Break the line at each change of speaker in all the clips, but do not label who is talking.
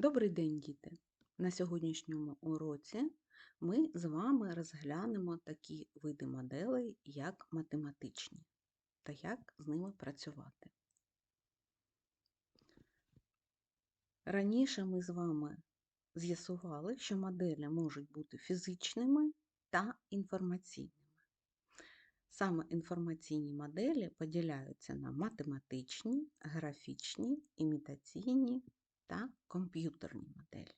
Добрий день, діти! На сьогоднішньому уроці ми з вами розглянемо такі види моделей, як математичні, та як з ними працювати. Раніше ми з вами з'ясували, що моделі можуть бути фізичними та інформаційними. Саме інформаційні моделі поділяються на математичні, графічні, імітаційні та комп'ютерні моделі.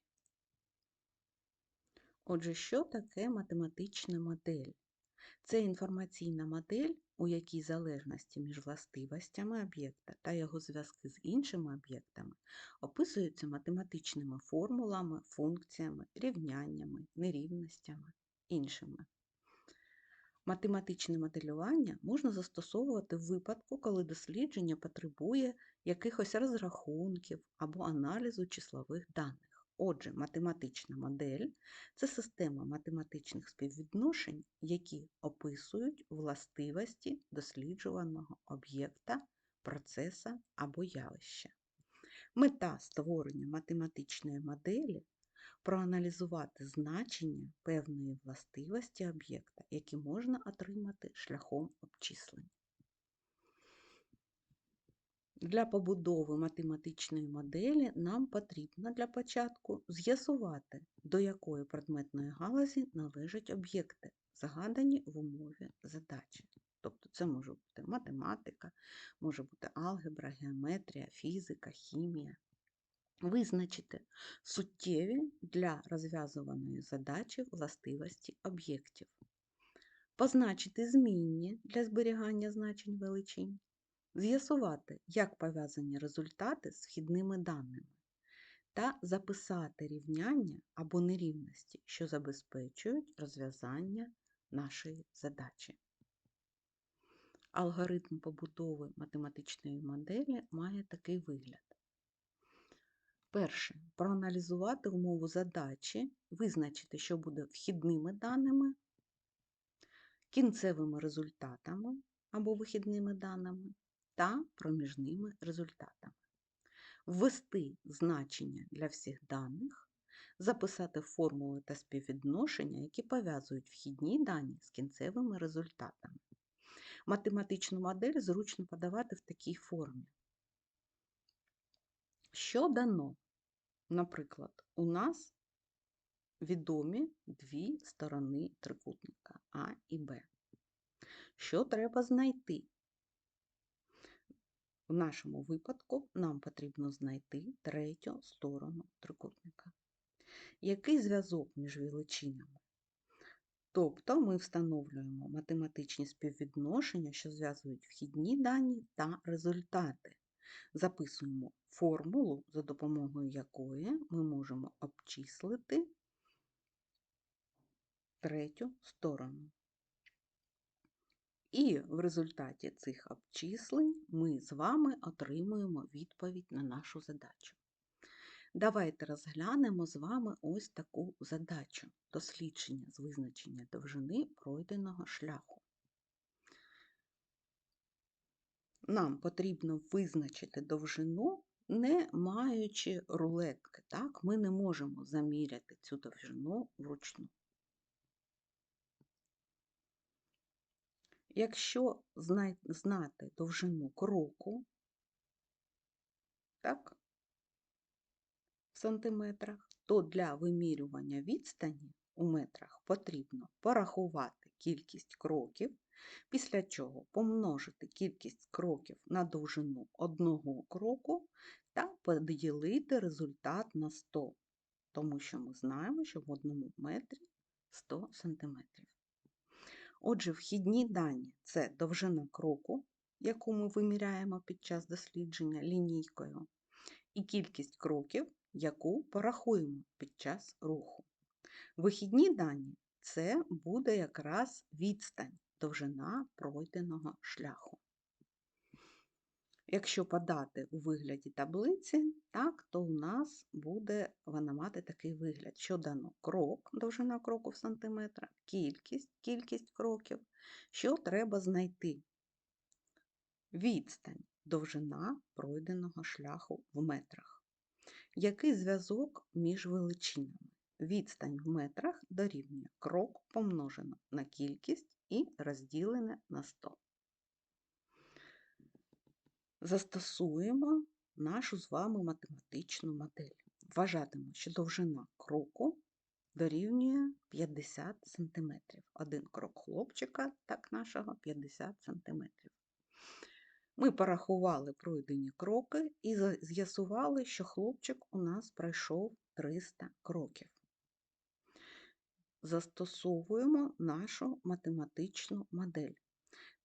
Отже, що таке математична модель? Це інформаційна модель, у якій залежності між властивостями об'єкта та його зв'язки з іншими об'єктами описуються математичними формулами, функціями, рівняннями, нерівностями, іншими. Математичне моделювання можна застосовувати в випадку, коли дослідження потребує якихось розрахунків або аналізу числових даних. Отже, математична модель це система математичних співвідношень, які описують властивості досліджуваного об'єкта, процеса або явища. Мета створення математичної моделі проаналізувати значення певної властивості об'єкта, які можна отримати шляхом обчислення. Для побудови математичної моделі нам потрібно для початку з'ясувати, до якої предметної галузі належать об'єкти, згадані в умові задачі. Тобто це може бути математика, може бути алгебра, геометрія, фізика, хімія. Визначити суттєві для розв'язуваної задачі властивості об'єктів. Позначити змінні для зберігання значень величин. З'ясувати, як пов'язані результати з вхідними даними. Та записати рівняння або нерівності, що забезпечують розв'язання нашої задачі. Алгоритм побудови математичної моделі має такий вигляд. Перше. Проаналізувати умову задачі, визначити, що буде вхідними даними, кінцевими результатами або вихідними даними та проміжними результатами. Ввести значення для всіх даних, записати формули та співвідношення, які пов'язують вхідні дані з кінцевими результатами. Математичну модель зручно подавати в такій формі. Що дано? Наприклад, у нас відомі дві сторони трикутника А і Б. Що треба знайти? В нашому випадку нам потрібно знайти третю сторону трикутника. Який зв'язок між величинами? Тобто ми встановлюємо математичні співвідношення, що зв'язують вхідні дані та результати записуємо формулу, за допомогою якої ми можемо обчислити третю сторону. І в результаті цих обчислень ми з вами отримуємо відповідь на нашу задачу. Давайте розглянемо з вами ось таку задачу дослідження з визначення довжини пройденого шляху. Нам потрібно визначити довжину, не маючи рулетки. Так? Ми не можемо заміряти цю довжину вручну. Якщо знати довжину кроку, так, в сантиметрах, то для вимірювання відстані у метрах потрібно порахувати кількість кроків Після чого помножити кількість кроків на довжину одного кроку та поділити результат на 100, тому що ми знаємо, що в одному метрі 100 см. Отже, вхідні дані це довжина кроку, яку ми виміряємо під час дослідження лінійкою, і кількість кроків, яку порахуємо під час руху. Вихідні дані це буде якраз відстань довжина пройденого шляху. Якщо подати у вигляді таблиці, так, то у нас буде вона мати такий вигляд, що дано крок, довжина кроку в сантиметрах, кількість, кількість кроків, що треба знайти. Відстань, довжина пройденого шляху в метрах. Який зв'язок між величинами? Відстань в метрах дорівнює крок помножено на кількість і розділене на 100. Застосуємо нашу з вами математичну модель. Вважатимемо, що довжина кроку дорівнює 50 см. Один крок хлопчика, так нашого 50 см. Ми порахували пройдені кроки і з'ясували, що хлопчик у нас пройшов 300 кроків. Застосовуємо нашу математичну модель.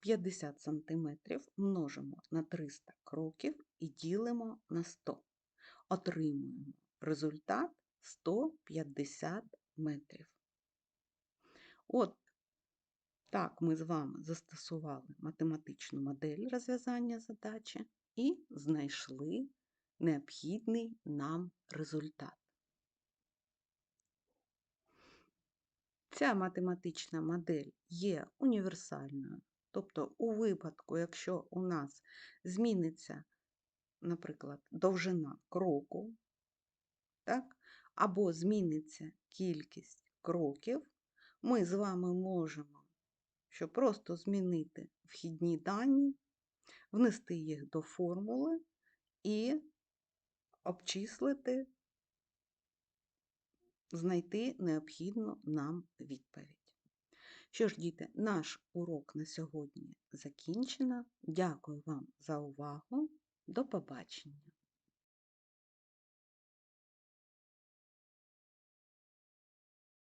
50 см множимо на 300 кроків і ділимо на 100. Отримуємо результат 150 метрів. От так ми з вами застосували математичну модель розв'язання задачі і знайшли необхідний нам результат. Ця математична модель є універсальною, тобто у випадку, якщо у нас зміниться, наприклад, довжина кроку, так, або зміниться кількість кроків, ми з вами можемо, щоб просто змінити вхідні дані, внести їх до формули і обчислити знайти необхідну нам відповідь. Що ж, діти, наш урок на сьогодні закінчено. Дякую вам за увагу. До побачення!